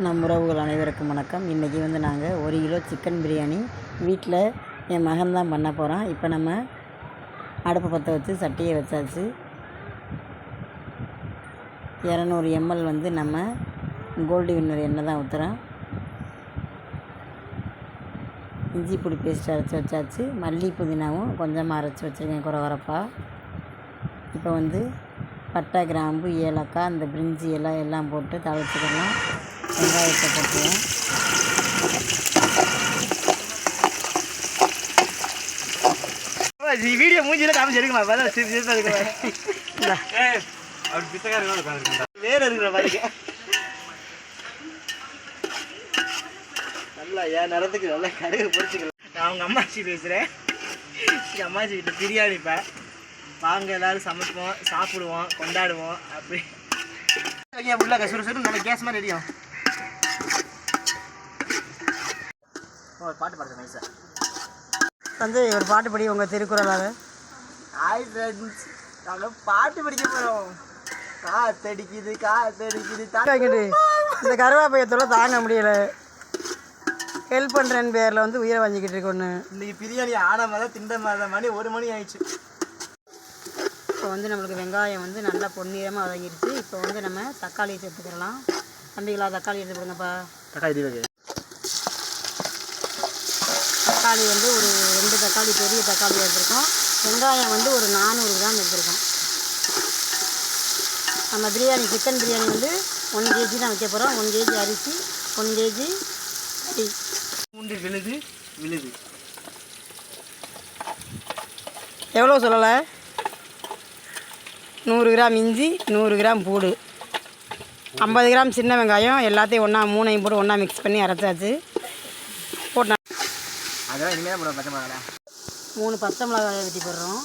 நம் உறவுகள் அனைவருக்கும் வணக்கம். இன்றைக்கி வந்து நாங்கள் ஒரு கிலோ சிக்கன் பிரியாணி வீட்டில் என் மகன் தான் பண்ண போகிறான் இப்போ நம்ம அடுப்பை பற்ற வச்சு சட்டியை வச்சாச்சு. இரநூறு எம்எல் வந்து நம்ம கோல்டு வின்னர் எண்ணெய் தான் ஊற்றுறோம் இஞ்சி பொடி பேஸ்ட் அரைச்சி வச்சாச்சு. மல்லி புதினாவும் கொஞ்சமாக அரைச்சி வச்சுருக்கேன் குறைவரப்பா இப்போ வந்து பட்டை கிராம்பு ஏலக்காய் அந்த பிரிஞ்சி எல்லாம் எல்லாம் போட்டு தழைச்சிக்கலாம் வெங்காயத்தை போட்டுருவோம் வீடியோ மூஞ்சில காமிச்சு எடுக்கமா? பதில் சிரிப்பு சிரிப்பா இருக்கு இந்தா. அவர் பிச்சைக்காரங்க உட்காந்துருக்கா வேற இருக்கிற பாருங்க நல்லா என் நேரத்துக்கு நல்லா கடுகு பொறிச்சுக்கலாம் நான் அவங்க அம்மாச்சி பேசுகிறேன் எங்கள் அம்மாச்சி கிட்ட பிரியாணிப்பா வாங்க எல்லாரும் சமைப்போம் சாப்பிடுவோம் கொண்டாடுவோம் அப்படி. உள்ள சுறு சுறு நல்ல கேஸ் மாதிரி ரெடியும் ஒரு பாட்டு பாடுறேன் நைஸா சஞ்சய் ஒரு பாட்டு படி உங்கள் திருக்குறளாக. ஹாய் ஃப்ரெண்ட்ஸ் நாங்கள் பாட்டு படிக்க போகிறோம் காத்தடிக்குது காத்தடிக்குது வாங்கிட்டு இந்த கருவாப்பையத்தோட தாங்க முடியல. ஹெல்ப் பண்ணுறேன் பேரில் வந்து உயிரை வாங்கிக்கிட்டு இருக்கு ஒன்று இன்னைக்கு பிரியாணி ஆன மாதிரி திண்ட மாதிரி மணி ஒரு மணி ஆயிடுச்சு. இப்போ வந்து நம்மளுக்கு வெங்காயம் வந்து நல்லா பொன்னிறமாக வதங்கிருச்சு. இப்போ வந்து நம்ம தக்காளி சேர்த்துக்கிறலாம். தம்பிகளா தக்காளி எடுத்து கொடுங்கப்பா. தக்காளி தக்காளி வந்து ஒரு ரெண்டு தக்காளி பெரிய தக்காளி எடுத்திருக்கோம். வெங்காயம் வந்து ஒரு நானூறு கிராம் எடுத்திருக்கோம். நம்ம பிரியாணி சிக்கன் பிரியாணி வந்து ஒன் கேஜி தான் வைக்க போகிறோம் ஒன் கேஜி அரிசி ஒன் கேஜி அரி பூண்டு விழுது விழுது. எவ்வளோ சொல்லலை? நூறு கிராம் இஞ்சி நூறு கிராம் பூடு ஐம்பது கிராம் சின்ன வெங்காயம் எல்லாத்தையும் ஒன்றா மூணையும் போட்டு ஒன்றா மிக்ஸ் பண்ணி அரைச்சாச்சு. அதெல்லாம் இனிமேல் போட பச்சை மிளகா மூணு பச்சை மிளகாயை வெட்டி போடுறோம்.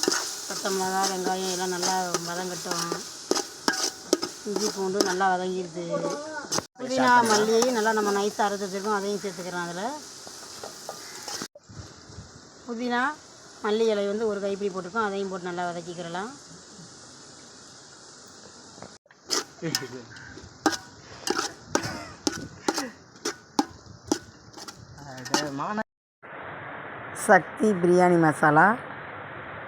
பச்சை மிளகா வெங்காயம் எல்லாம் நல்லா வதங்கட்டும் இஞ்சி பூண்டு நல்லா வதங்கிடுது. புதினா மல்லியையும் நல்லா நம்ம நைஸாக அரைச்சி வச்சுருக்கோம். அதையும் சேர்த்துக்கிறோம் அதில். புதினா மல்லி இலை வந்து ஒரு கைப்பிடி போட்டிருக்கோம் அதையும் போட்டு நல்லா வதக்கிக்கிறலாம். மான சக்தி பிரியாணி மசாலா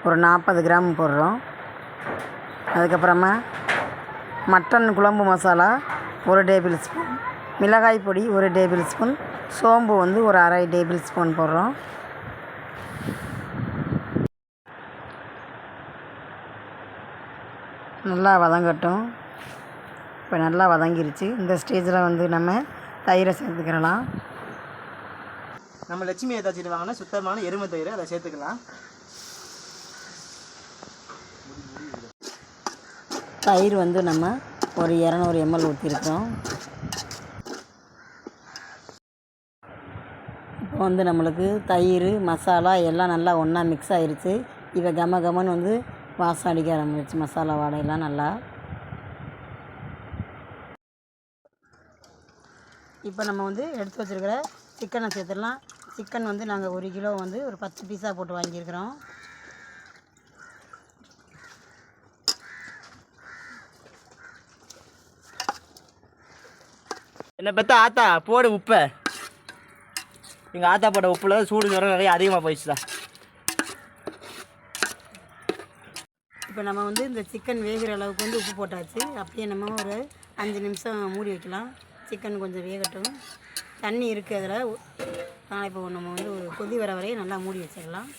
ஒரு நாற்பது கிராம் போடுறோம். அதுக்கப்புறமா மட்டன் குழம்பு மசாலா ஒரு டேபிள் ஸ்பூன். மிளகாய் பொடி ஒரு டேபிள் ஸ்பூன். சோம்பு வந்து ஒரு அரை டேபிள் ஸ்பூன் போடுறோம். நல்லா வதங்கட்டும். இப்போ நல்லா வதங்கிருச்சு. இந்த ஸ்டேஜில் வந்து நம்ம தயிரை சேர்த்துக்கிறலாம். நம்ம லட்சுமி ஏதாச்சும் வாங்கினா சுத்தமான எருமை தயிர் அதை சேர்த்துக்கலாம். தயிர் வந்து நம்ம ஒரு இரநூறு எம்எல் ஊற்றிருக்கோம் இப்போ வந்து நம்மளுக்கு தயிர் மசாலா எல்லாம் நல்லா ஒன்றா மிக்ஸ் ஆகிருச்சு இப்போ கம கமன்னு வந்து வாசம் அடிக்க ஆரம்பிச்சு மசாலா வாடையெல்லாம் நல்லா. இப்போ நம்ம வந்து எடுத்து வச்சுருக்கிற சிக்கனை சேர்த்துடலாம். சிக்கன் வந்து நாங்கள் ஒரு கிலோ வந்து ஒரு பத்து பீஸாக போட்டு வாங்கியிருக்கிறோம். என்னை பற்றி ஆத்தா போடு உப்பை. எங்கள் ஆத்தா போட்ட உப்புல சூடு ஜுரம் நிறைய அதிகமாக போயிடுச்சுதா இப்போ நம்ம வந்து இந்த சிக்கன் வேகிற அளவுக்கு வந்து உப்பு போட்டாச்சு. அப்படியே நம்ம ஒரு அஞ்சு நிமிஷம் மூடி வைக்கலாம். சிக்கன் கொஞ்சம் வேகட்டும். தண்ணி இருக்குது அதில். அதனால் இப்போ நம்ம வந்து ஒரு கொதி வர வரையும் நல்லா மூடி வச்சிடலாம்.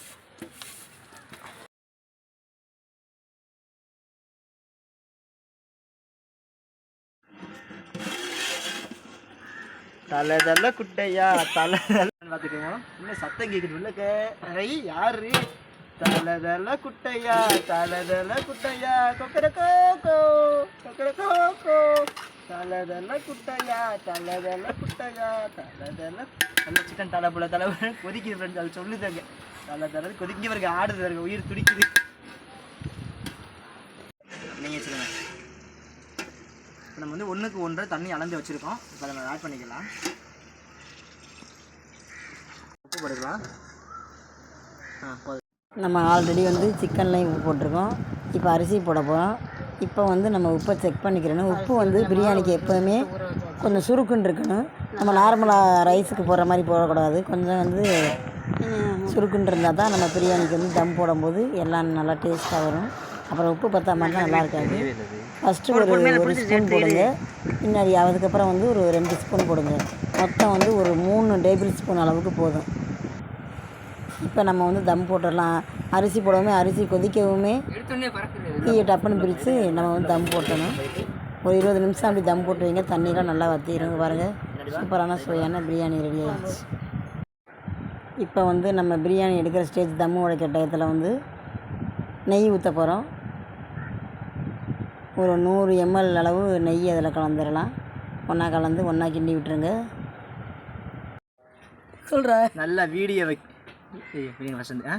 தலை தலை குட்டையா தலை தலை. பார்த்துக்கோங்க. இன்னும் சத்தம் கேட்குது உள்ளக்க. ஐ யாரு? தலை தலை குட்டையா தலை தலை குட்டையா. கொக்கர கோ கொக்கர கோ தலை குட்டையா தலை குட்டையா தலை நல்ல சிக்கன் தலை போல தலை கொதிக்குது ஃப்ரெண்ட்ஸ் அது சொல்லுதாங்க. தலை தலை கொதிக்க பாருங்க ஆடுது பாருங்க உயிர் துடிக்குது. நீங்கள் வச்சுக்கோங்க. இப்போ நம்ம வந்து ஒன்றுக்கு ஒன்றரை தண்ணி அளந்து வச்சுருக்கோம். இப்போ அதை நம்ம ஆட் பண்ணிக்கலாம். உப்பு போட்டுக்கலாம். ஆ போதும். நம்ம ஆல்ரெடி வந்து சிக்கன்லையும் உப்பு போட்டிருக்கோம். இப்போ அரிசி போட போகிறோம் இப்போ வந்து நம்ம உப்பை செக் பண்ணிக்கிறணும். உப்பு வந்து பிரியாணிக்கு எப்போவுமே கொஞ்சம் சுருக்குன்னு இருக்கணும். நம்ம நார்மலாக ரைஸுக்கு போடுற மாதிரி போடக்கூடாது. கொஞ்சம் வந்து சுருக்குன்னு இருந்தால் தான் நம்ம பிரியாணிக்கு வந்து தம் போடும்போது எல்லாம் நல்லா டேஸ்ட்டாக வரும். அப்புறம் உப்பு பத்தாம இருந்தால் நல்லா இருக்காது. ஃபஸ்ட்டு ஒரு ஒரு ஸ்பூன் போடுங்க. பின்னாடி அதுக்கப்புறம் வந்து ஒரு ரெண்டு ஸ்பூன் போடுங்க. மொத்தம் வந்து ஒரு மூணு டேபிள் ஸ்பூன் அளவுக்கு போதும். இப்போ நம்ம வந்து தம் போட்டுடலாம். அரிசி போடவுமே அரிசி கொதிக்கவுமே தீயை டப்புன்னு பிரித்து நம்ம வந்து தம் போட்டணும். ஒரு இருபது நிமிஷம் அப்படி தம் போட்டு வைங்க தண்ணியெலாம் நல்லா வற்றிடும் பாருங்கள் சூப்பரான சுவையான பிரியாணி ரெடி ஆயிடுச்சு. இப்போ வந்து நம்ம பிரியாணி எடுக்கிற ஸ்டேஜ் தம்மு உடைக்கிற டயத்தில் வந்து நெய் ஊற்ற போகிறோம் ஒரு நூறு எம்எல் அளவு நெய் அதில் கலந்துடலாம் ஒன்றா கலந்து ஒன்றா கிண்டி விட்டுருங்க. சொல்கிற நல்லா வீடியோ வை வசந்த் ஆ?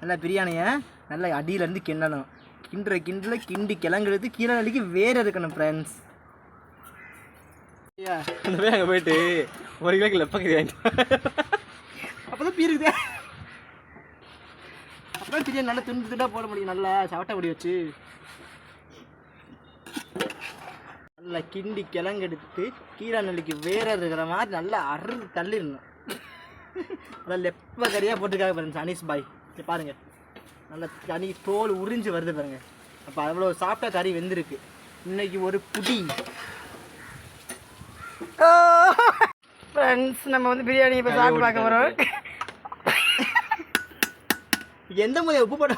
நல்லா பிரியாணியை நல்லா அடியிலேருந்து கிண்டணும் கிண்டுற கிண்டுல கிண்டி கிளங்குறது கீழே வலிக்கு வேற இருக்கணும் ஃப்ரெண்ட்ஸ் அந்த அங்கே போயிட்டு ஒரு கிலோக்கு லெப்பக்கறி வாங்கிட்டு அப்பதான் பீருக்குதே. அப்பதான் பிரியாணி நல்லா துண்டு துண்டா போட முடியும் நல்லா சாப்பிட்ட முடி வச்சு. நல்லா கிண்டி கிழங்கெடுத்து கீரை நெல்லிக்கு வேற இருக்கிற மாதிரி நல்லா அறு தள்ளிடணும். நல்லா லெப்ப கறியாக போட்டிருக்காங்க பாருங்க அனீஸ் பாய் பாருங்க. நல்லா தனி தோல் உறிஞ்சு வருது பாருங்க. அப்போ அவ்வளோ சாப்பிட்ட கறி வெந்திருக்கு. இன்னைக்கு ஒரு புடி. ஃப்ரெண்ட்ஸ் நம்ம வந்து பிரியாணி இப்போ சாப்பிட்டு பார்க்க போகிறோம் எந்த முறையை உப்பு போட்ட